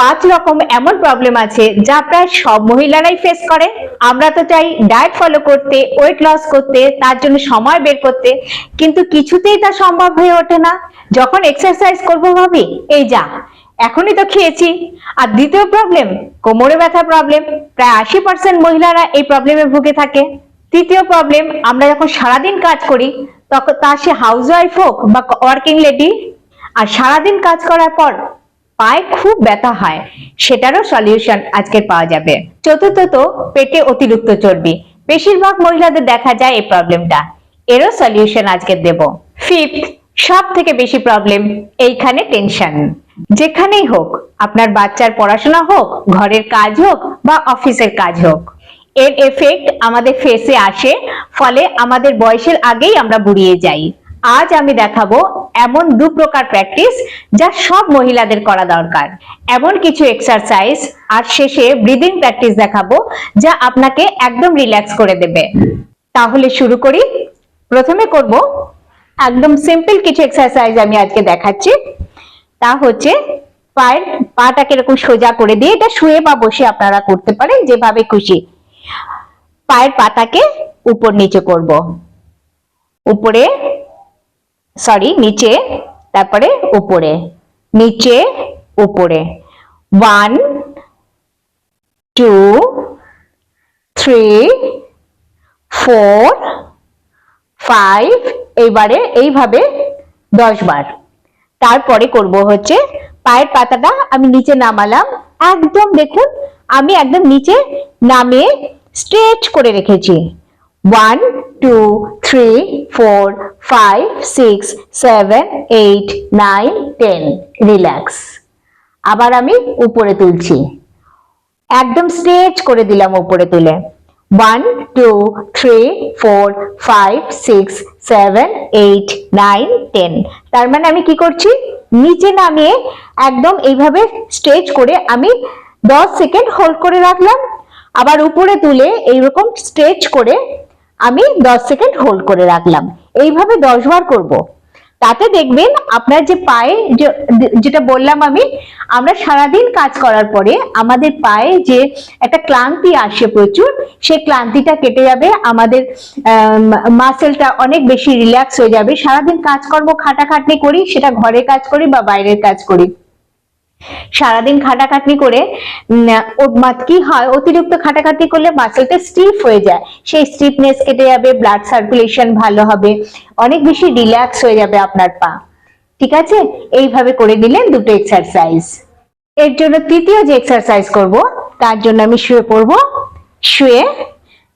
পাঁচ রকম এমন প্রবলেম আছে যা প্রায় সব মহিলারাই ফেস করে। আমরা তো চাই ডায়েট ফলো করতে ওয়েট লস করতে, তার জন্য সময় বের করতে, কিন্তু কিছুতেই তা সম্ভব হয়ে ওঠে না। যখন এক্সারসাইজ করব ভাবি, এই যা, এখনই তো খেয়েছি। আর দ্বিতীয় প্রবলেম কোমরে ব্যথা প্রবলেম প্রায় আশি পার্সেন্ট মহিলারা এই প্রবলেমে ভুগে থাকে। তৃতীয় প্রবলেম আমরা যখন সারাদিন কাজ করি, তখন তা সে হাউস ওয়াইফ হোক বা ওয়ার্কিং লেডি আর সারাদিন কাজ করার পর পায়ে খুব ব্যথা হয়, সেটারও সলিউশন আজকে পাওয়া যাবে। চতুর্থত, পেটে অতিরিক্ত চর্বি। বেশিরভাগ মহিলাদের দেখা যায় এই প্রবলেমটা এরও সলিউশন আজকে দেব। ফিফথ সব থেকে বেশি প্রবলেম এইখানে টেনশন যেখানেই হোক, আপনার বাচ্চার পড়াশোনা হোক, ঘরের কাজ হোক বা অফিসের কাজ হোক, এর এফেক্ট আমাদের ফেসে আসে, ফলে আমাদের বয়সের আগেই আমরা বুড়িয়ে যাই। আজ আমি দেখাবো এমন দু প্রকার প্র্যাকটিস যা সব মহিলাদের করা দরকার। এমন কিছু এক্সারসাইজ আর শেষে ব্রিদিং প্র্যাকটিস দেখাবো যা আপনাকে একদম রিল্যাক্স করে দেবে। তাহলে শুরু করি। প্রথমে করব একদম সিম্পল কিছু এক্সারসাইজ আমি আজকে দেখাচ্ছি। তা হচ্ছে পায়ের পাটাকে এরকম সোজা করে দিয়ে এটা শুয়ে বা বসে আপনারা করতে পারেন, যেভাবে খুশি। পায়ের পাতাকে উপর নিচে করব। উপরে সরি নিচে, তারপরে উপরে। নিচে, উপরে। One two three four five এইবারে এইভাবে দশ বার। তারপরে করব হচ্ছে পায়ের পাতাটা আমি নিচে নামালাম। একদম দেখুন, আমি একদম নিচে নামিয়ে স্ট্রেচ করে রেখেছি। One two three four five six seven eight nine ten relax আবার আমি উপরে তুলছি। একদম স্ট্রেচ করে দিলাম উপরে তুলে। One two three four five six seven eight nine ten তার মানে আমি কি করছি? নিচে নামিয়ে একদম এইভাবে স্ট্রেচ করে আমি দশ সেকেন্ড হোল্ড করে রাখলাম। আবার উপরে তুলে এইরকম স্ট্রেচ করে আমি দশ সেকেন্ড হোল্ড করে রাখলাম। এইভাবে দশ বার করব। তাতে দেখবেন আপনার যে পায়ে যেটা বললাম আমি, আমরা সারাদিন কাজ করার পরে আমাদের পায়ে যে একটা ক্লান্তি আসে প্রচুর, সেই ক্লান্তিটা কেটে যাবে, আমাদের মাসেলটা অনেক বেশি রিল্যাক্স হয়ে যাবে। সারাদিন কাজকর্ম খাটাখাটনি করি, সেটা ঘরে কাজ করি বা বাইরের কাজ করি। সারাদিন খাটাখাটনি করে কি হয়? অতিরিক্ত খাটাখাটনি করলে মাসেলটা স্টিফ হয়ে যায়। সেই স্টিফনেস কেটে যাবে ব্লাড সার্কুলেশন ভালো হবে, অনেক বেশি রিল্যাক্স হয়ে যাবে আপনার পা। ঠিক আছে? এইভাবে করে দিলেন দুটো এক্সারসাইজ এর জন্য তৃতীয় যে এক্সারসাইজ করব, তার জন্য আমি শুয়ে পড়ব। শুয়ে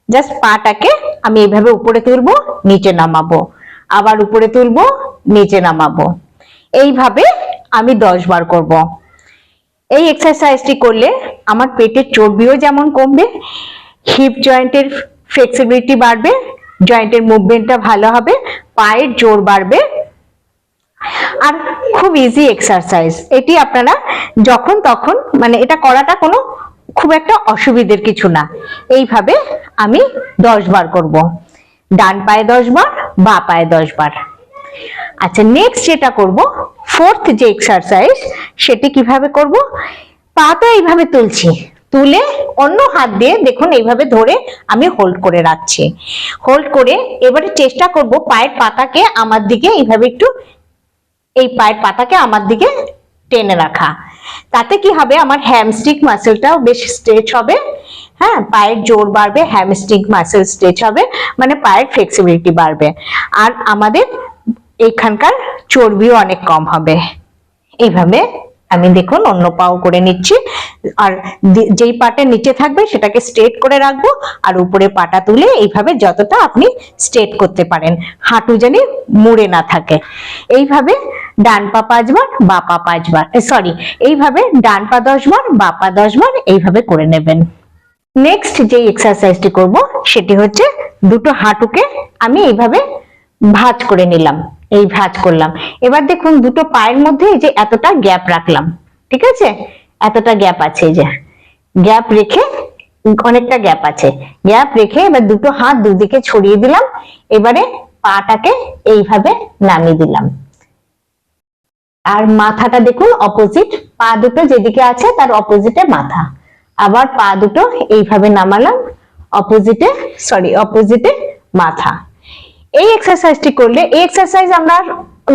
জাস্ট পাটাকে আমি এইভাবে উপরে তুলবো, নিচে নামাবো। আবার উপরে তুলবো, নিচে নামাবো। এইভাবে আমি দশ বার করব। এই এক্সারসাইজটি করলে আমার পেটের চর্বিও যেমন কমবে হিপ জয়েন্টের ফ্লেক্সিবিলিটি বাড়বে জয়েন্টের মুভমেন্টটা ভালো হবে, পায়ের জোর বাড়বে। আর খুব ইজি এক্সারসাইজ এটি আপনারা যখন তখন মানে এটা করাটা কোনো খুব একটা অসুবিধের কিছু না। এইভাবে আমি দশ বার করব। ডান পায়ে দশ বার, বা পায়ে দশ বার। আচ্ছা নেক্সট যেটা করব ফোর্থ যে এক্সারসাইজ সেটি কীভাবে করব? পাটা এইভাবে তুলছি। তুলে অন্য হাত দিয়ে দেখুন, এইভাবে ধরে আমি হোল্ড করে রাখছি। হোল্ড করে এবারে চেষ্টা করব পায়ের পাতাকে আমার দিকে এইভাবে একটু, এই পায়ের পাতাকে আমার দিকে টেনে রাখা। তাতে কি হবে? আমার হ্যামস্টিক মাসেলটাও বেশ স্ট্রেচ হবে। হ্যাঁ পায়ের জোর বাড়বে হ্যামস্টিক মাসেল স্ট্রেচ হবে মানে পায়ের ফ্লেক্সিবিলিটি বাড়বে। আর আমাদের এখানকার চর্বিও অনেক কম হবে। এইভাবে আমি দেখুন অন্য পাও করে নিচ্ছি। আর যেই পাটা নিচে থাকবে সেটাকে স্ট্রেট করে রাখব আর উপরে পাটা তুলে এইভাবে যতটা আপনি স্ট্রেট করতে পারেন। হাঁটু যেন মুড়ে না থাকে। এইভাবে ডান পা পাঁচবার বা পা পাঁচবার সরি এইভাবে ডান পা দশবার বা পা দশবার এইভাবে করে নেবেন। নেক্সট যে এক্সারসাইজটি করব সেটি হচ্ছে দুটো হাঁটুকে আমি এইভাবে ভাঁজ করে নিলাম। এই ভাঁজ করলাম। এবার দেখুন দুটো পায়ের মধ্যে এই যে এতটা গ্যাপ রাখলাম, ঠিক আছে? এতটা গ্যাপ আছে এই যে। গ্যাপ রেখে অনেকটা গ্যাপ আছে। গ্যাপ রেখে এবার দুটো হাত দুদিকে ছড়িয়ে দিলাম, এবারে পাটাকে এইভাবে নামিয়ে দিলাম। আর মাথাটা দেখুন অপোজিট পা দুটো যেদিকে আছে তার অপোজিটে মাথা। আবার পা দুটো এইভাবে নামালাম অপোজিটে সরি অপোজিটে মাথা। এই এক্সারসাইজটি করলে, এই এক্সারসাইজ আমরা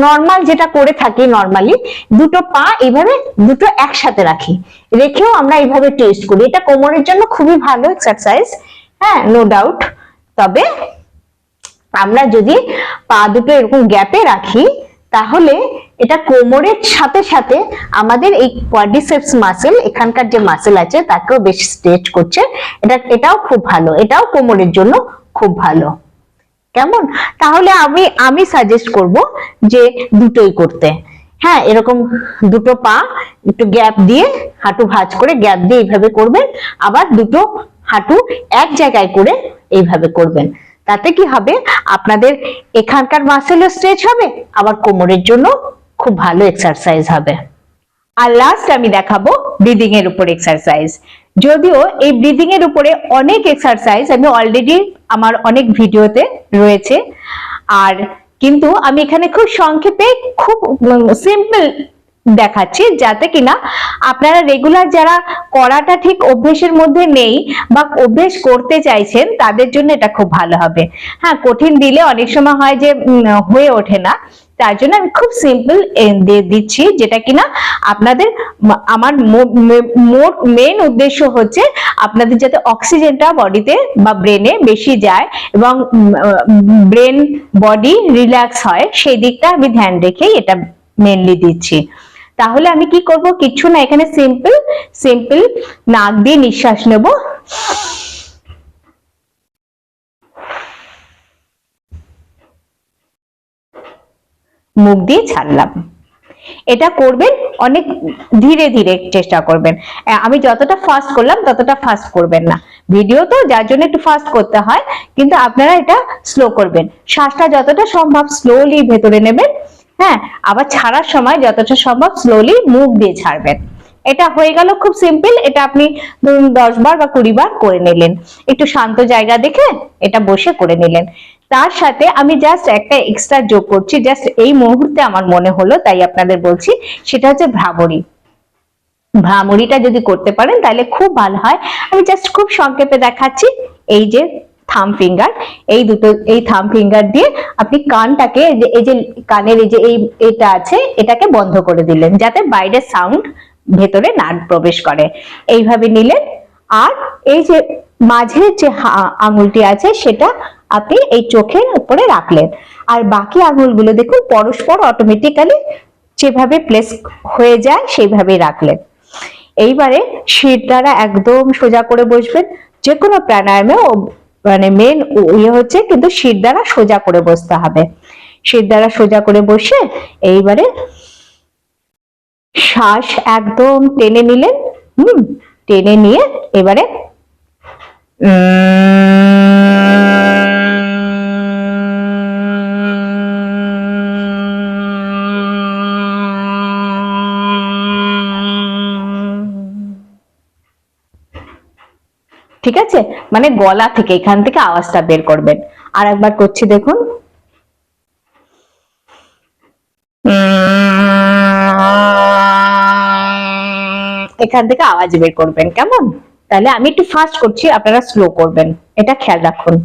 নর্মাল যেটা করে থাকি নর্মালি দুটো পা এইভাবে দুটো একসাথে রাখি। রেখেও আমরা এইভাবে টেস্ট করি। এটা কোমরের জন্য খুবই ভালো এক্সারসাইজ হ্যাঁ নো ডাউট তবে আমরা যদি পা দুটো এরকম গ্যাপে রাখি, তাহলে এটা কোমরের সাথে সাথে আমাদের এই কোয়াড্রিসেপস মাসেল এখানকার যে মাসেল আছে, তাকেও বেশি স্ট্রেচ করছে। এটা, এটাও খুব ভালো। এটাও কোমরের জন্য খুব ভালো। কেমন? তাহলে আমি আমি সাজেস্ট করব যে দুটোই করতে। হ্যাঁ এরকম দুটো পা, একটু গ্যাপ দিয়ে হাঁটু ভাঁজ করে গ্যাপ দিয়ে এইভাবে করবেন, আবার দুটো হাঁটু এক জায়গায় করে এইভাবে করবেন। তাতে কি হবে? আপনাদের এখানকার মাসেলও স্ট্রেচ হবে, আবার কোমরের জন্য খুব ভালো এক্সারসাইজ হবে। আর লাস্ট আমি দেখাবো ব্রিদিং এর উপর এক্সারসাইজ যদিও এই ব্রিদিং এর উপরে অনেক এক্সারসাইজ আমি অলরেডি আমার অনেক ভিডিওতে রয়েছে। আর কিন্তু আমি এখানে খুব সংক্ষেপে খুব সিম্পল দেখাচ্ছি যাতে কিনা আপনারা রেগুলার যারা করাটা ঠিক অভ্যেসের মধ্যে নেই বা অভ্যেস করতে চাইছেন তাদের জন্য এটা খুব ভালো হবে। হ্যাঁ কঠিন দিলে অনেক সময় হয় যে হয়ে ওঠে না। তার জন্য আমি খুব সিম্পল দিচ্ছি, যেটা কিনা আপনাদের আমার মোট মেন উদ্দেশ্য হচ্ছে আপনাদের যাতে অক্সিজেনটা বডিতে বা ব্রেনে বেশি যায় এবং ব্রেন বডি রিল্যাক্স হয়, সেই দিকটা আমি ধ্যান রেখেই এটা মেনলি দিচ্ছি। তাহলে আমি কি করব? কিছু না, এখানে সিম্পল সিম্পল নাক দিয়ে নিঃশ্বাস নেব। মুখ দিয়ে ছাড়লাম। এটা করবেন অনেক ধীরে ধীরে চেষ্টা করবেন। আমি যতটা ফাস্ট করলাম, ততটা ফাস্ট করবেন না। ভিডিও তো যার জন্য একটু ফাস্ট করতে হয়, কিন্তু আপনারা এটা স্লো করবেন। শ্বাসটা যতটা সম্ভব স্লোলি ভেতরে নেবেন হ্যাঁ? আবার ছাড়ার সময় যতটা সম্ভব স্লোলি মুখ দিয়ে ছাড়বেন। এটা হয়ে গেল খুব সিম্পল এটা আপনি ধরুন দশ বার বা কুড়ি বার করে নিলেন। একটু শান্ত জায়গা দেখে এটা বসে করে নিলেন। তার সাথে আমি জাস্ট একটা এক্সট্রা যোগ করছি জাস্ট এই মুহূর্তে আমার মনে হলো, তাই আপনাদের বলছি, সেটা হচ্ছে ভ্রামরি। ভ্রামরিটা যদি করতে পারেন, তাহলে খুব ভালো হয়। আমি জাস্ট খুব সংক্ষেপে দেখাচ্ছি, এই যে থাম ফিঙ্গার এই দুটো, এই থাম ফিঙ্গার দিয়ে আপনি কানটাকে, এই যে কানের এই যে, এই, এটা আছে, এটাকে বন্ধ করে দিলেন, যাতে বাইরের সাউন্ড ভেতরে না প্রবেশ করে। এইভাবে নিলেন। আর এই যে মাঝের যে আঙুলটি আছে, সেটা আপনি এই চোখের উপরে রাখলেন। আর বাকি আঙুলগুলো দেখুন, পরস্পর অটোমেটিক্যালি যেভাবে প্লেস হয়ে যায় সেইভাবেই রাখলেন। এইবারে শির দ্বারা একদম সোজা করে বসবেন। যে কোনো প্রাণায়ামে মানে মেন ইয়ে হচ্ছে কিন্তু শির দ্বারা সোজা করে বসতে হবে। শির দ্বারা সোজা করে বসে এইবারে শ্বাস একদম টেনে নিলেন, হুম, টেনে নিয়ে এবারে ঠিক আছে? মানে গলা থেকে এখান থেকে আওয়াজটা বের করবেন। আর একবার করছি দেখুন। এখান থেকে আওয়াজ বের করবেন, কেমন? তাহলে আমি একটু ফাস্ট করছি, আপনারা স্লো করবেন। এটা খেয়াল রাখুন।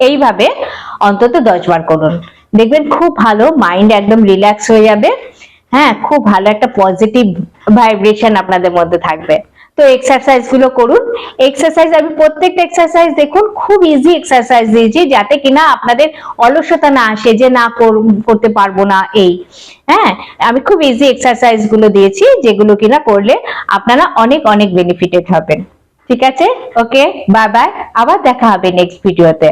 এইভাবে অন্তত দশ বার করুন। দেখবেন খুব ভালো মাইন্ড একদম রিল্যাক্স হয়ে যাবে। হ্যাঁ খুব ভালো একটা পজিটিভ ভাইব্রেশন আপনাদের মধ্যে থাকবে। তো এক্সারসাইজগুলো করুন। এক্সারসাইজ আমি প্রত্যেকটা এক্সারসাইজ দেখুন, খুব ইজি এক্সারসাইজ দিয়েছি যাতে কিনা আপনাদের অলসতা না আসে যে না কর- করতে পারব না এই। হ্যাঁ আমি খুব ইজি এক্সারসাইজগুলো দিয়েছি যেগুলো কিনা করলে আপনারা অনেক অনেক বেনিফিটেড হবেন। ঠিক আছে? ওকে বাই বাই আবার দেখা হবে নেক্সট ভিডিওতে